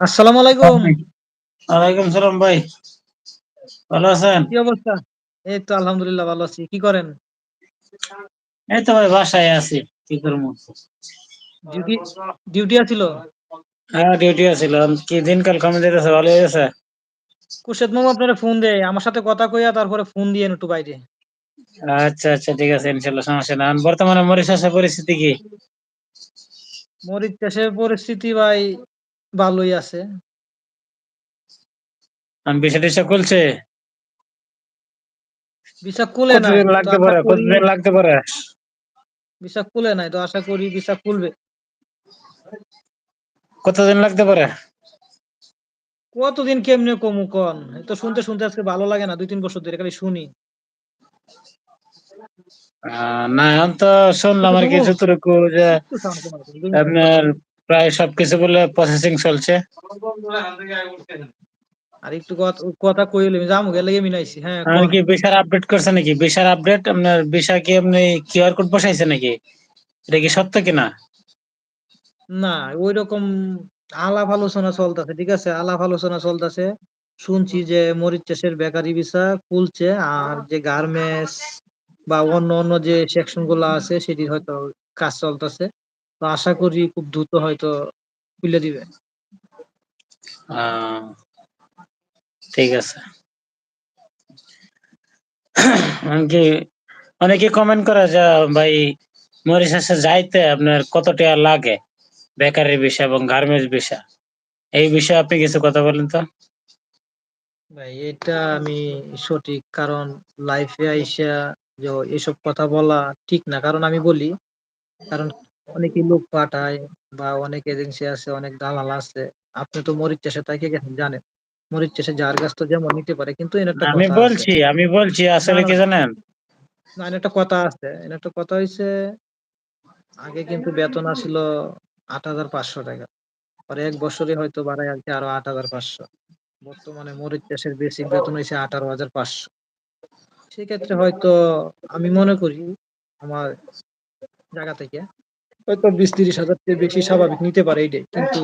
আসসালামু আলাইকুম। ওয়ালাইকুম সালাম ভাই। ভালো আছেন? কি অবস্থা? এই তো আলহামদুলিল্লাহ ভালো আছি। কি করেন? এই তো ভাই বাসায় আছি। কি করব? ডিউটি ডিউটি আছিল? হ্যাঁ ডিউটি আছিল। কি দিনকাল কমে যেতেছে ভালো গেছে কুশেদ মামা আপনারা ফোন দেয়। আমার সাথে কথা কইয়া তারপরে ফোন দিয়ে একটু বাইরে। আচ্ছা আচ্ছা ঠিক আছে ইনশাল্লাহ সমস্যা না বর্তমানে মরিশাসের পরিস্থিতি কি? মরিচ চাষের পরিস্থিতি ভাই ভালোই আছে। আমি বিষয় টিসা খুলছে? ভিসা খুলে কতদিন লাগতে পারে কতদিন লাগতে পারে। ভিসা খুলে নাই তো আশা করি ভিসা খুলবে। কতদিন লাগতে পারে? কতদিন কেমনে কমু কন? তো শুনতে শুনতে আজকে ভালো লাগে না দুই তিন বছর ধরে খালি শুনি। না এখন তো শুনলাম আর কি যতটুকু যে আপনার প্রায় সবকিছু বলে প্রসেসিং চলছে। আর একটু কথা- কথা কইলে যামু গেলে মিলাইছি হ্যাঁ আর কি বিশার আপডেট করছে নাকি? বিশার আপডেট আপনার বিশা কি আপনি কিউআর কোড বসাইছে নাকি? এটা কি সত্য কিনা? না ওই রকম আলাপ আলোচনা চলতেছে ঠিক আছে? আলাপ আলোচনা চলতেছে। শুনছি যে মরিচ চাষের বেকারি ভিসা খুলছে আর যে গার্মেন্টস বা অন্য অন্য যে সেকশনগুলো আছে সেটি হয়তো কাজ চলতেছে। তো আশা করি খুব দ্রুত হয়তো খুলে দিবে। ঠিক আছে। কি অনেকে কমেন্ট করে যে ভাই মরিশাসে যাইতে আপনার কত টাকা লাগে? বেকারি বিষয় এবং গার্মেন্টস বিষয়। এই বিষয়ে আপনি কিছু কথা বলেন তো। ভাই এটা আমি সঠিক কারণ লাইফে আইসা যে এসব কথা বলা ঠিক না। কারণ আমি বলি কারণ অনেকে লোক পাঠায় বা অনেক এজেন্সি আছে অনেক দালাল আছে। আপনি তো মরিচ চাষে তাকে গেছেন জানেন। মরিচ চাষে যার গাছ তো যেমন নিতে পারে কিন্তু এর একটা আমি কথা আছে। বলছি আমি বলছি আসলে না, কি না। জানেন? না এর একটা কথা আছে। এর একটা কথা হইছে আগে কিন্তু বেতন আসছিল আট হাজার পাঁচশো টাকা। পরে এক বছরে হয়তো বাড়ায় আর কি আরও আট হাজার পাঁচশো। বর্তমানে মরিচ চাষের বেসিক বেতন হয়েছে আঠারো হাজার পাঁচশো। সেক্ষেত্রে হয়তো আমি মনে করি আমার জায়গা থেকে হয়তো বিশ তিরিশ হাজার থেকে বেশি স্বাভাবিক নিতে পারে এইটাই কিন্তু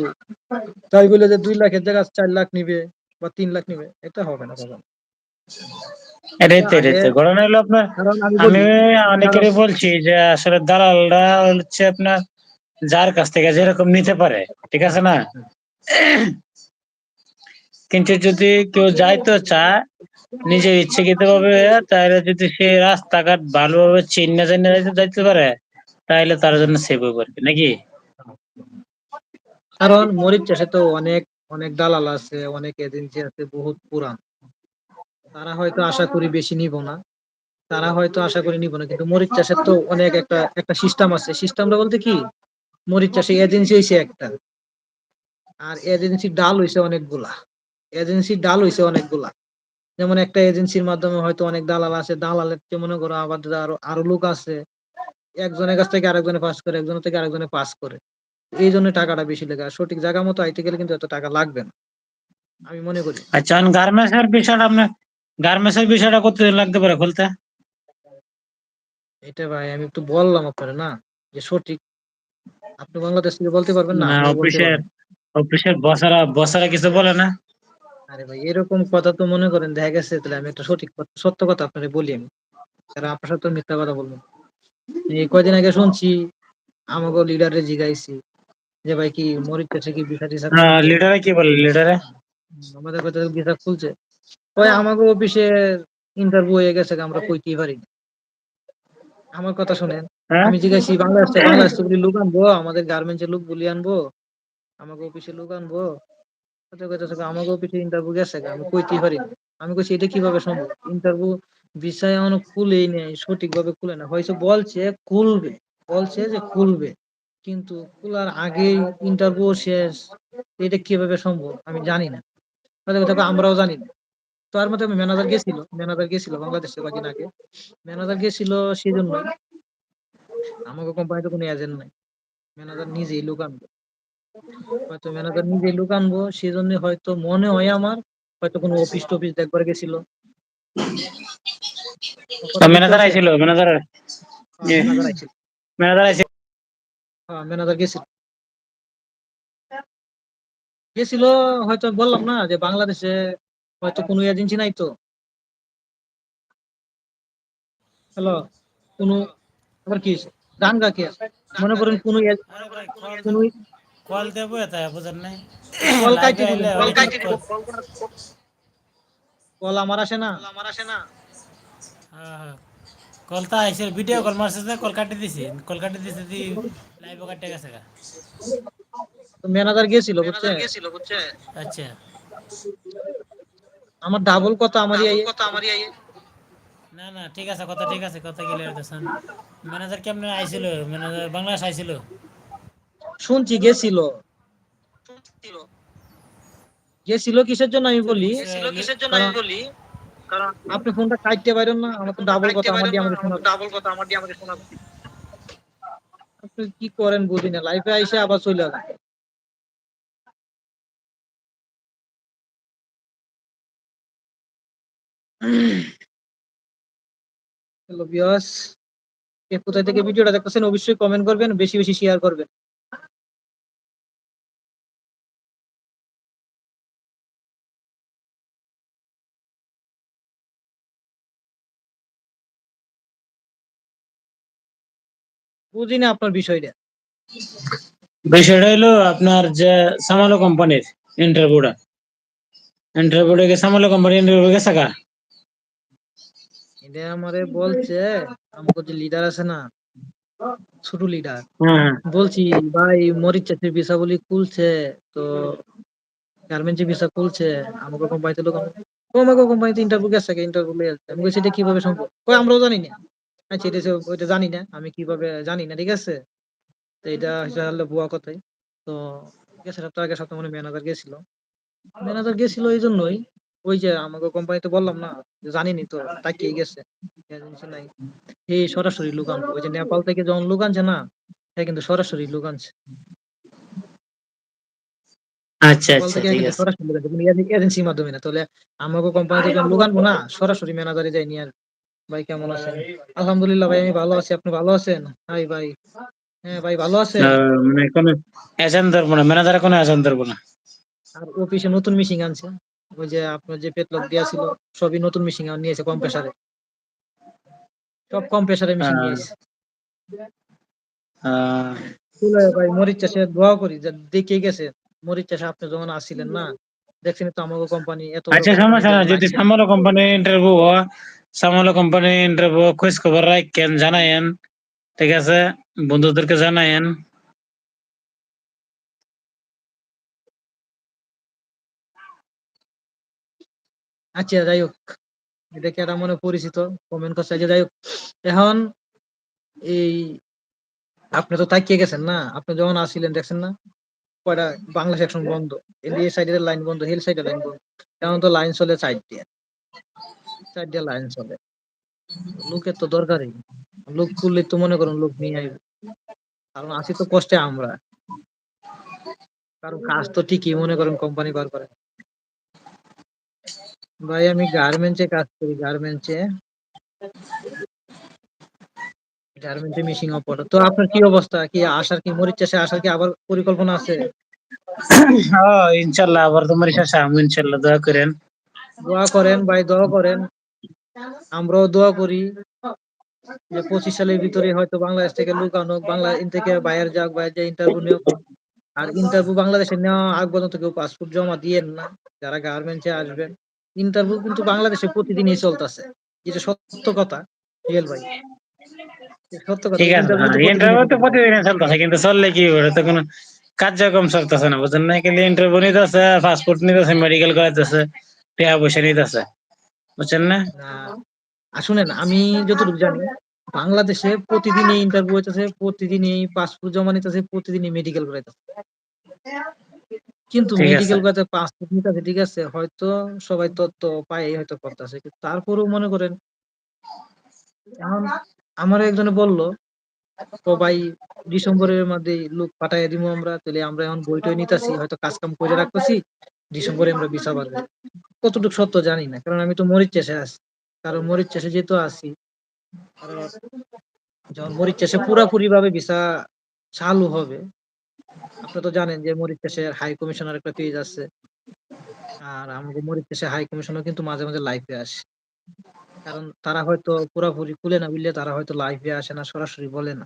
তাই বলে যে দুই লাখের জায়গা চার লাখ নিবে বা তিন লাখ নিবে এটা হবে না কখনো। ঘটনা হলো আপনার আমি অনেকেরই বলছি যে আসলে দালালরা হচ্ছে আপনার যার কাছ থেকে যেরকম নিতে পারে ঠিক আছে না? কিন্তু যদি কেউ যাইতে চায় নিজে ইচ্ছাকৃত ভাবে তাহলে যদি সে রাস্তাঘাট ভালোভাবে চিন্না জানা যাইতে যাইতে পারে তাহলে তার জন্য সেভ হয়ে পড়বে নাকি? কারণ মরিচ চাষে তো অনেক অনেক দালাল আছে, অনেক এজেন্সি আছে, বহুত পুরান। তারা হয়তো আশা করি বেশি নিব না। তারা হয়তো আশা করি নিব না, কিন্তু মরিচ চাষের তো অনেক একটা একটা সিস্টেম আছে। সিস্টেমটা বলতে কি? মরিচ চাষে এজেন্সি হয়েছে একটা, আর এজেন্সি ডাল হয়েছে অনেকগুলা। এজেন্সি ডাল হয়েছে অনেকগুলা। যেমন একটা এজেন্সির মাধ্যমে হয়তো অনেক দালাল আছে, দালালের মনে করো আবার আরও আরও লোক আছে। একজনের কাছ থেকে আরেকজনে পাস করে একজনের থেকে আরেকজনে পাস করে। এই জন্য টাকাটা বেশি লাগে। সঠিক জায়গা মতো আইতে গেলে কিন্তু এত টাকা লাগবে না। আমি মনে করি। আচ্ছা গার্মেন্টস এর বিষয়টা আপনার গার্মেন্টস এর বিষয়টা কতদিন লাগতে পারে খুলতে এটা ভাই আমি একটু বললাম আপনারা না? যে সঠিক। আপনি বাংলাদেশ থেকে বলতে পারবেন না অফিসের অফিসের বসারা বসারা কিছু বলে না। আরে ভাই এরকম কথা তো মনে করেন দেখা গেছে তাহলে আমি একটা সঠিক সত্য কথা আপনাকে বলি আমি। কারণ আপনার সাথে মিথ্যা কথা বলব। এই কয়দিন আগে শুনছি আমাকে লিডারে জিগাইছি। যে ভাই কি মরিচ চাষে কি বিষা টিসা? লিডারে কি বলে লিডারে আমাদের কথা বিষা খুলছে। ওই আমাকে অফিসে ইন্টারভিউ হয়ে গেছে আমরা কইতেই পারি আমার কথা শুনেন হ্যাঁ? আমি জিজ্ঞাসি বাংলাদেশ বাংলাদেশ বলি লোক আনব আমাদের গার্মেন্টসের লোক বলি আনব আমাকে অফিসে লোক আনব। আমাকে অফিসে ইন্টারভিউ গেছে আমি কইতেই পারি। আমি কইছি এটা কীভাবে সম্ভব? ইন্টারভিউ বিষয় এখনও খুলেই নেই, সঠিকভাবে খুলে না। হয়তো বলছে খুলবে, বলছে যে খুলবে, কিন্তু খোলার আগেই ইন্টারভিউ শেষ, এটা কীভাবে সম্ভব আমি জানি না। কথা আমরাও জানি না। তার মধ্যে আমি ম্যানেজার গেছিল ম্যানেজার গেছিল বাংলাদেশে কদিন আগে। ম্যানেজার গেছিল সেই জন্যই আমাকে কোম্পানিতে কোনো এজেন্ট নাই। ম্যানেজার নিজেই লোক আনবে। হয়তো ম্যানেজার নিজেই লোক আনব সেই জন্য হয়তো মনে হয় আমার, হয়তো কোনো অফিস টফিস দেখবার গেছিল। ম্যানেজার আইছিল ম্যানেজার হ্যাঁ, ম্যানেজার আইছিল। হ্যাঁ ম্যানেজার গেছিল। গেছিল হয়তো বললাম না যে বাংলাদেশে হয়তো কোনো এজেন্সি নাই তো। হ্যালো কোনো আবার কি গান গা কে? মনে করেন কোনো কল দেবো এটা বুঝেন নাই? কল কল আমার আসে না। হ্যাঁ, হ্যাঁ। কলটা আইসে ভিডিও কল মারছে যে কল কাটি দিছি। কল কাটি দিছি দি লাইভে কাটে গেছে গা। তো ম্যানেজার গেছিল বুঝছে? আচ্ছা। আমার ডাবল কথা আমারই আইয়ে। না না ঠিক আছে কথা ঠিক আছে কথা ক্লিয়ার দেখছেন ম্যানেজার কেমনে আইছিল? ম্যানেজার বাংলাদেশ আইছিল? শুনছি গেছিল। গেছিল কিসের জন্য আমি বলি? কারণ আপনি ফোনটা কাটতে পারেন না আমার তো ডাবল কথা আমার দিয়ে আমাকে শোনা আপনি কি করেন বুঝি না লাইফে আইসে আবার চলে যান হ্যালো বিয়স কে কোথায় থেকে ভিডিওটা দেখতেছেন অবশ্যই কমেন্ট করবেন বেশি বেশি শেয়ার করবেন। বুঝি না আপনার বিষয়টা। বিষয়টা হলো আপনার যে সামালো কোম্পানির ইন্টারভিউটা ইন্টারভিউটা গেছে সামালো কোম্পানির ইন্টারভিউ গেছে গা এটা আমারে বলছে আমাকে যে লিডার আছে না ছোট লিডার হ্যাঁ বলছি ভাই মরিচ চাষের ভিসা বলি খুলছে তো গার্মেন্টস ভিসা খুলছে আমাকে কোম্পানিতে লোক আমাকে কোম্পানিতে ইন্টারভিউ গেছে ইন্টারভিউ আমি বলছি এটা কীভাবে সম্ভব? কই আমরাও জানি না। আচ্ছা এটা ওইটা জানি না আমি কীভাবে জানি না ঠিক আছে? তো এটা হচ্ছে বুয়া কথাই। তো গেছে সপ্তাহ আগে সপ্তাহ মানে ম্যানেজার গেছিল। ম্যানেজার গেছিল এই জন্যই ওই যে আমাকে কোম্পানিতে বললাম না জানিনি তো তাকিয়ে গেছে নাই। এই সরাসরি লোক আনব ওই যে নেপাল থেকে যখন লোক আনছে না হ্যাঁ কিন্তু সরাসরি লোক আনছে আচ্ছা আচ্ছা ঠিক আছে। সরাসরি এজেন্সির মাধ্যমে না তাহলে আমাকে কোম্পানি থেকে লোক আনব না সরাসরি ম্যানেজারে যাই নিয়ে আসব। ভাই কেমন আছেন? আলহামদুলিল্লাহ ভাই আমি ভালো আছি। আপনি ভালো আছেন? হাই ভাই। হ্যাঁ ভাই ভালো আছেন? মানে কোনো এজেন্ট ধরবো না ম্যানেজার কোনো এজেন্ট ধরবো না। আর অফিসে নতুন মিশিং আনছে। ওই যে আপনার যে পেটলক দেওয়া ছিল সবই নতুন মিশিং নিয়েছে কম প্রেসারে সব কম প্রেসারে মিশিং নিয়েছে। ভাই মরিচ চাষে দোয়া করি যে দেখে গেছে। মরিচ চাষে আপনি যখন আসছিলেন না দেখছেন তো আমাকে কোম্পানি এত আচ্ছা সমস্যা না যদি আসছে, কোম্পানি ইন্টারভিউ হয় সামালো কোম্পানি ইন্টারভিউ খোঁজ খবর রাখেন, জানায়েন। ঠিক আছে? বন্ধুদেরকে জানায়েন। আচ্ছা যাই হোক। এটা কি মনে পরিচিত? কমেন্ট করছে যে যাই হোক। এখন এই আপনি তো তাকিয়ে গেছেন না? আপনি যখন আসছিলেন, দেখছেন না? কয়টা বাংলা সেকশন বন্ধ। এই সাইডের লাইন বন্ধ হিল সাইডের লাইন বন্ধ। এখন তো লাইন চলে সাইড দিয়ে। দিয়ে লাইন চলে। লোকের তো দরকারই। লোক খুললে তো মনে করুন লোক নিয়ে আসবে কারণ আছি তো কষ্টে আমরা। কারণ কাজ তো ঠিকই মনে করেন কোম্পানি বার করে। ভাই আমি গার্মেন্টসে কাজ করি গার্মেন্টসে গার্মেন্টসে মেশিন অপারেটর তো আপনার কি অবস্থা? কি আসার কি মরিচ চাষে আসার কি আবার পরিকল্পনা আছে? হ্যাঁ ইনশাল্লাহ আবার তোমার শেষে আমি ইনশাল্লাহ দোয়া করেন। দোয়া করেন ভাই দোয়া করেন। আমরাও দোয়া করি যে পঁচিশ সালের ভিতরে হয়তো বাংলাদেশ থেকে লোক আনুক বাংলা ইন থেকে বাইরে যাক বাইরে যে ইন্টারভিউ নিয়োগ আর ইন্টারভিউ বাংলাদেশে নেওয়া আগ পর্যন্ত কেউ পাসপোর্ট জমা দিয়েন না যারা গার্মেন্টসে আসবেন। ইন্টারভিউ কিন্তু বাংলাদেশে প্রতিদিনই চলতেছে। যেটা সত্য কথা রিয়েল ভাই। সত্য কথা তো হ্যাঁ, ইন্টারভিউ তো প্রতিদিনই চলতেছে কিন্তু চললে কি হবে? তো কোনো কার্যক্রম চলতেছে না বুঝছেন না? কিন্তু ইন্টারভিউ নিতেছে পাসপোর্ট নিতেছে মেডিকেল করাইতেছে টাকা পয়সা নিতেছে। বুঝছেন না? না। শুনেন আমি যতটুকু জানি বাংলাদেশে প্রতিদিনই ইন্টারভিউ হইতেছে প্রতিদিনই পাসপোর্ট জমা নিতেছে প্রতিদিনই মেডিকেল করাইতেছে। কিন্তু। মেডিকেল করাতে পাসপোর্ট নিতেছে ঠিক আছে হয়তো সবাই তথ্য পায় হয়তো করতেছে কিন্তু তারপরেও মনে করেন এখন আমার একজনে বলল তো ভাই ডিসেম্বরের মধ্যে লোক পাঠাইয়া দিব আমরা তাহলে আমরা এখন বইটই নিতেছি হয়তো কাজ কাম করে রাখতেছি ডিসেম্বরে আমরা ভিসা পারব কতটুকু সত্য জানি না, কারণ আমি তো মরিচ চাষে আছি। কারণ মরিচ চাষে যেহেতু আছি যখন মরিচ চাষে পুরাপুরি ভাবে ভিসা চালু হবে আপনি তো জানেন যে মরিচ চাষের হাই কমিশনার একটা পেজ আছে। আর আমাদের মরিচ চাষের হাই কমিশনার কিন্তু মাঝে মাঝে লাইভে আসে। কারণ তারা হয়তো পুরোপুরি খুলে না বুঝলে তারা হয়তো লাইভে আসে না, সরাসরি বলে না।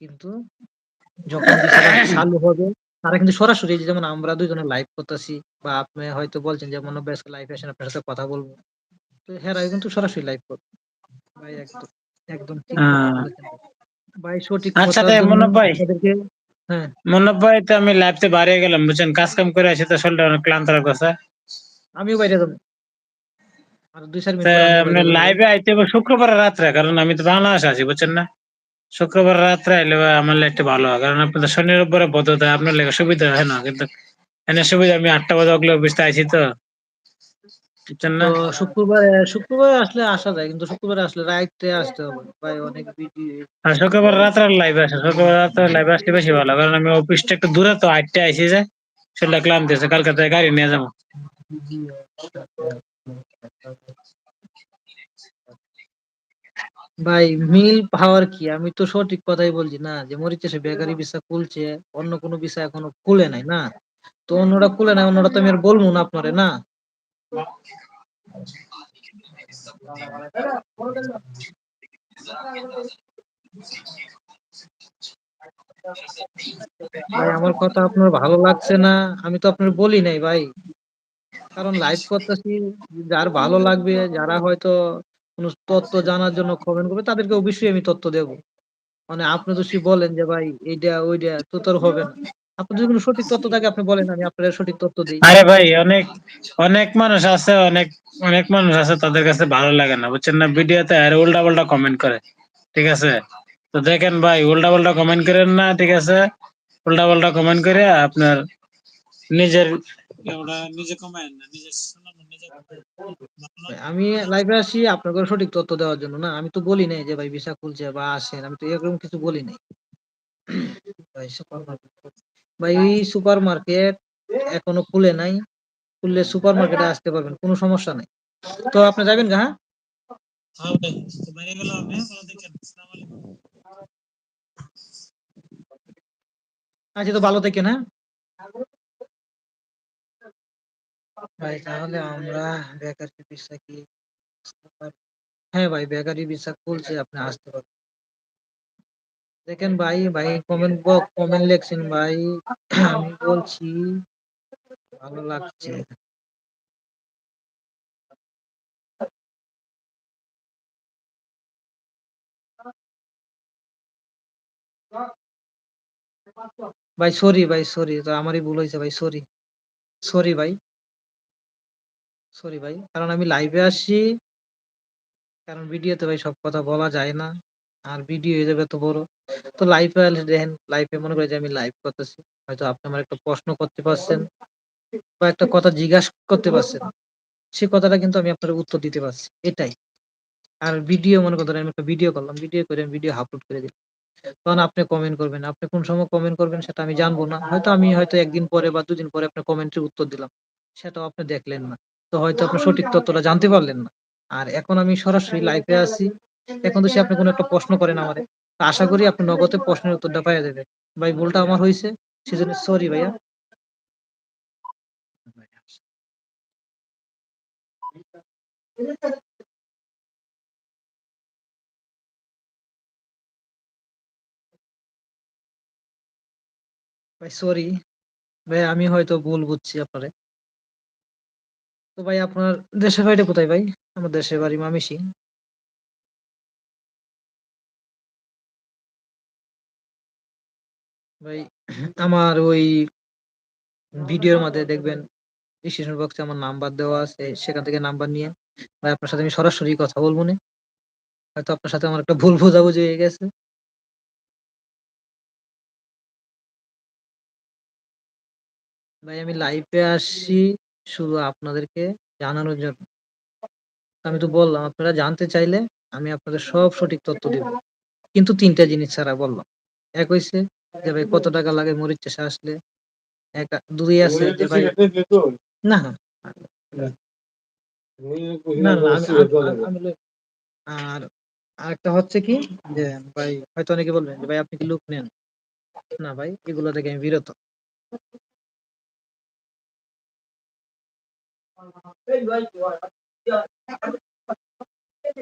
কিন্তু যখন চালু হবে তারা কিন্তু সরাসরি যেমন আমরা দুইজনে লাইভ করতেছি বা আপনি হয়তো বলছেন যে মনে বেশ লাইভ আসেন আপনার সাথে কথা বলব। তো হ্যাঁ কিন্তু সরাসরি লাইভ করবে। ভাই একদম একদম ভাই। সঠিক আচ্ছা জন্য ভাই। হ্যাঁ। মনোজ ভাই তো আমি লাইফতে বাড়িয়ে গেলাম বুঝছেন? কাজ কাম করে আসি তো শরীরটা অনেক ক্লান্ত লাগছে আমিও বাইরে যাব। আর দুই চার মিনিট বাইরে লাইভে আইতে হবে শুক্রবার রাত্রে কারণ আমি তো বাংলাদেশে আছি বুঝছেন না? শুক্রবার রাত্রে আইলে আমার একটু ভালো হয় কারণ আপনাদের শনি রোববারে বদ্ধ দেয় আপনার লেগে সুবিধা হয় না কিন্তু এনে সুবিধা আমি আটটা বাজে অগলে অফিসে আইছি তো। শুক্রবার শুক্রবার আসলে আসা যায় কিন্তু শুক্রবার আসলে রাইতে আসতে হবে ভাই অনেক আর শুক্রবার রাত্রে লাইভে আসে শুক্রবার রাত্রে লাইভে আসলে বেশি ভালো কারণ আমি অফিসটা একটু দূরে তো আটটা আইসি যে সেটা ক্লান্ত আছে কালকে গাড়ি নিয়ে যাব। ভাই, মিল পাওয়ার কি? আমি তো সঠিক কথাই বলছি না যে মরিচে বেকারি ভিসা খুলছে, অন্য কোনো ভিসা এখনও খুলে নাই না? তো অন্যরা খুলে নাই, অন্যরা তো আমি আর বলব না আপনারে, না? ভাই, আমার কথা আপনার ভালো লাগছে না? আমি তো আপনার বলি নাই ভাই। কারণ লাইভ করতেছি, যার ভালো লাগবে, যারা হয়তো কোনো তথ্য জানার জন্য কমেন্ট করবে তাদেরকে অবশ্যই আমি তথ্য দেব। মানে আপনি যদি বলেন যে ভাই এইটা ওইটা তো তোর হবে না। আপনি যদি কোনো সঠিক তথ্য থাকে আপনি বলেন আমি আপনার সঠিক তথ্য দিই। আরে ভাই অনেক অনেক মানুষ আছে অনেক অনেক মানুষ আছে তাদের কাছে ভালো লাগে না বুঝছেন না? ভিডিওতে আর উল্টা পাল্টা কমেন্ট করে ঠিক আছে? তো দেখেন ভাই উল্টা পাল্টা কমেন্ট করেন না ঠিক আছে? উল্টা পাল্টা কমেন্ট করে আপনার নিজের ওটা নিজে কমেন না নিজের আমি লাইভে আসি আপনাকে সঠিক তথ্য দেওয়ার জন্য, না? আমি তো বলি নাই যে ভাই ভিসা খুলছে বা আসেন, আমি তো এরকম কিছু বলি নাই। ভাই সুপার মার্কেট ভাই সুপার মার্কেট এখনও খুলে নাই। খুললে সুপার মার্কেটে আসতে পারবেন, কোনো সমস্যা নাই। তো আপনি যাবেন গা হ্যাঁ? আচ্ছা তো ভালো থাকেন হ্যাঁ? ভাই, তাহলে আমরা বেকারি ভিসা কি? হ্যাঁ ভাই বেকারি ভিসা খুলছে, আপনি আসতে পারবেন। দেখেন ভাই ভাই কমেন্ট কমেন্ট লেখছেন ভাই। আমি বলছি, ভালো লাগছে। ভাই সরি ভাই সরি তো আমারই ভুল হয়েছে ভাই সরি সরি ভাই। সরি ভাই, কারণ আমি লাইভে আসছি। কারণ ভিডিওতে ভাই সব কথা বলা যায় না। আর ভিডিও হয়ে যাবে তো বড়। তো লাইভে দেখেন লাইভে মনে করে যে আমি লাইভ করতেছি। হয়তো আপনি আমার একটা প্রশ্ন করতে পারছেন বা একটা কথা জিজ্ঞাসা করতে পারছেন। সে কথাটা কিন্তু আমি আপনার উত্তর দিতে পারছি। এটাই। আর ভিডিও মনে করেন আমি একটা ভিডিও করলাম। ভিডিও করে আমি ভিডিও আপলোড করে দিলাম। তখন আপনি কমেন্ট করবেন। আপনি কোন সময় কমেন্ট করবেন সেটা আমি জানব না। হয়তো আমি হয়তো একদিন পরে বা দুদিন পরে আপনার কমেন্টের উত্তর দিলাম। সেটাও আপনি দেখলেন না। তো হয়তো আপনি সঠিক তথ্যটা জানতে পারলেন না। আর এখন আমি সরাসরি লাইভে আছি। এখন তো সে আপনি কোনো একটা প্রশ্ন করেন আমারে। আশা করি আপনি নগদে প্রশ্নের উত্তরটা পাইয়া দেবেন ভাই, ভুলটা আমার হয়েছে সেজন্য সরি ভাইয়া। ভাই সরি ভাই আমি হয়তো ভুল বুঝছি আপনারে। তো ভাই আপনার দেশের বাড়িটা কোথায় ভাই? আমার দেশের বাড়ি মামিসি। ভাই, আমার ওই ভিডিওর মধ্যে দেখবেন ডিসক্রিপশন বক্সে আমার নাম্বার দেওয়া আছে, সেখান থেকে নাম্বার নিয়ে। ভাই, আপনার সাথে আমি সরাসরি কথা বলব না। হয়তো আপনার সাথে আমার একটা ভুল বোঝাবুঝি হয়ে গেছে। ভাই, আমি লাইভে আসছি শুধু আপনাদেরকে জানানোর জন্য। আমি তো বললাম আপনারা জানতে চাইলে আমি আপনাদের সব সঠিক তথ্য দিব। কিন্তু তিনটা জিনিস ছাড়া বললাম। এক হইছে যে ভাই কত টাকা লাগে মরিচ চাষে আসলে? এক দুই আছে যে ভাই না না। আর আরেকটা হচ্ছে কি যে ভাই হয়তো অনেকে বলবেন যে ভাই আপনি কি লুক নেন? না ভাই এগুলো থেকে আমি বিরত।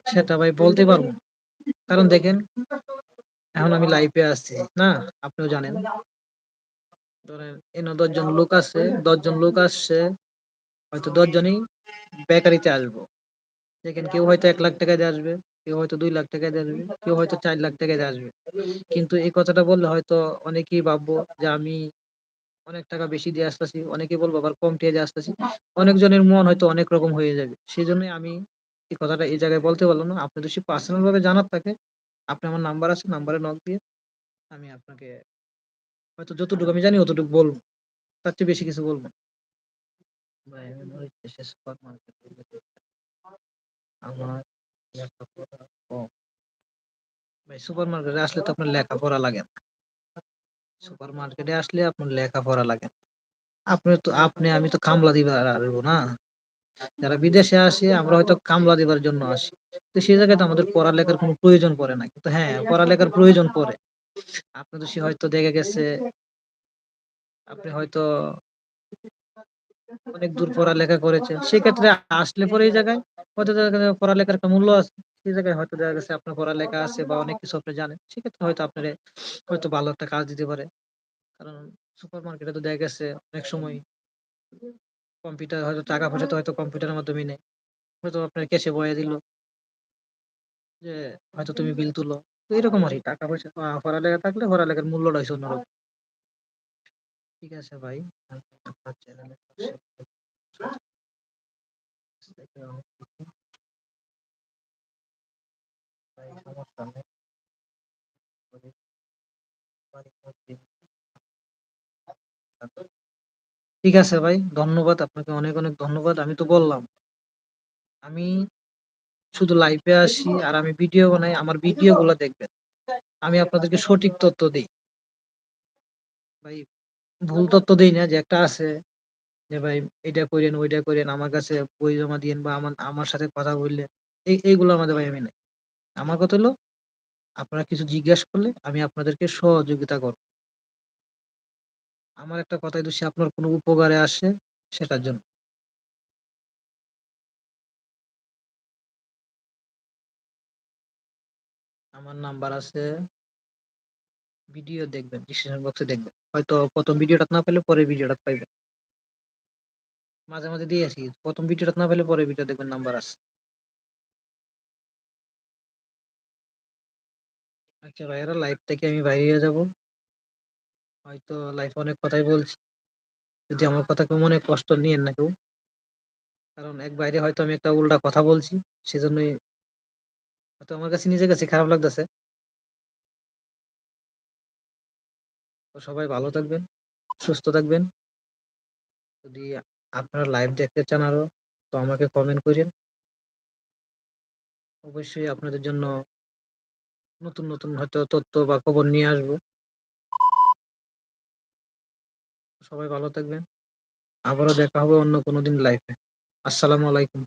সেটা ভাই বলতে পারব। কারণ দেখেন, এখন আমি লাইফে আসছি না? আপনিও জানেন। ধরেন এনে দশজন লোক আছে, দশজন লোক আসছে, হয়তো দশজনই বেকারিতে আসব। দেখেন, কেউ হয়তো এক লাখ টাকা দিয়ে আসবে, কেউ হয়তো দুই লাখ টাকা দিয়ে আসবে, কেউ হয়তো চার লাখ টাকা দিয়ে আসবে। কিন্তু এই কথাটা বললে হয়তো অনেকেই ভাববো যে আমি অনেক টাকা বেশি দিয়ে আসতেছি, অনেকে বলব আবার কম দিয়ে আসতেছি, অনেকজনের মন হয়তো অনেক রকম হয়ে যাবে। সেই জন্যই আমি এই কথাটা এই জায়গায় বলতে পারলাম না। আপনি যদি পার্সোনাল ভাবে জানার থাকে, আপনি আমার নাম্বার আছে নাম্বারে নক দিয়ে আমি আপনাকে হয়তো যতটুকু আমি জানি অতটুকু বলব, তার চেয়ে বেশি কিছু বলব আমার ভাই সুপার মার্কেটে আসলে তো আপনার লেখাপড়া লাগে না। সুপার মার্কেটে আসলে আপনার লেখাপড়া লাগে। আপনি তো, আপনি, আমি তো কামলা দিবার আসব না। যারা বিদেশে আসে, আমরা হয়তো কামলা দিবার জন্য আসি। তো সেই জায়গায় তো আমাদের পড়ালেখার কোনো প্রয়োজন পড়ে না। কিন্তু হ্যাঁ পড়ালেখার প্রয়োজন পড়ে। আপনি তো সে হয়তো দেখে গেছে, আপনি হয়তো অনেক দূর পড়ালেখা করেছেন। সেক্ষেত্রে আসলে পরে এই জায়গায় হয়তো পড়ালেখার একটা মূল্য আছে। সেই জায়গায় হয়তো দেখা গেছে আপনার পড়ালেখা আছে বা অনেক কিছু আপনি জানেন, সেক্ষেত্রে হয়তো আপনার হয়তো ভালো একটা কাজ দিতে পারে। কারণ সুপার মার্কেটে তো দেখা গেছে অনেক সময় কম্পিউটার হয়তো টাকা পয়সা তো হয়তো কম্পিউটারের মাধ্যমে নেই। হয়তো আপনার ক্যাশে বয়ে দিল। যে হয়তো তুমি বিল তুলো। তো এরকম আর কি, টাকা পয়সা পড়ালেখা থাকলে পড়ালেখার মূল্যটা হয়েছে অন্যরকম। ঠিক আছে ভাই চ্যানেলে ভাই সমস্যা নেই। ঠিক আছে ভাই, ধন্যবাদ, আপনাকে অনেক অনেক ধন্যবাদ। আমি তো বললাম, আমি শুধু লাইভে আসি আর আমি ভিডিও বানাই, আমার ভিডিও গুলো দেখবেন। আমি আপনাদেরকে সঠিক তথ্য দিই। ভাই, ভুল তথ্য দিই না, যে একটা আছে যে ভাই, এটা করেন, ওইটা করেন, আমার কাছে বই জমা দিয়েন বা আমার আমার সাথে কথা বললেন, এই, এইগুলো আমাদের ভাই আমি নাই। আমার কথা হলো, আপনারা কিছু জিজ্ঞাসা করলে আমি আপনাদেরকে সহযোগিতা করব। আমার একটা কথাই তো সে আপনার কোনো উপকারে আসে সেটার জন্য। আমার নাম্বার আছে, ভিডিও দেখবেন, ডিসক্রিপশন বক্সে দেখবেন। হয়তো প্রথম ভিডিওটা না পেলে পরের ভিডিওটা পাইবেন। মাঝে মাঝে দিয়ে আসি, প্রথম ভিডিওটা না পেলে পরের ভিডিও দেখবেন নাম্বার আছে। আচ্ছা ভাইয়ারা লাইভ থেকে আমি বাইরে হয়ে যাব। হয়তো লাইফে অনেক কথাই বলছি। যদি আমার কথা কেউ মনে কষ্ট নিয়েন না কেউ। কারণ এক বাইরে হয়তো আমি একটা উল্টা কথা বলছি, সেজন্যই হয়তো আমার কাছে নিজের কাছে খারাপ লাগতেছে। তো সবাই ভালো থাকবেন, সুস্থ থাকবেন। যদি আপনারা লাইভ দেখতে চান আরও, তো আমাকে কমেন্ট করেন। অবশ্যই আপনাদের জন্য নতুন নতুন হয়তো তথ্য বা খবর নিয়ে আসব। সবাই ভালো থাকবেন। আবারও দেখা হবে অন্য কোনো দিন লাইফে আসসালামু আলাইকুম।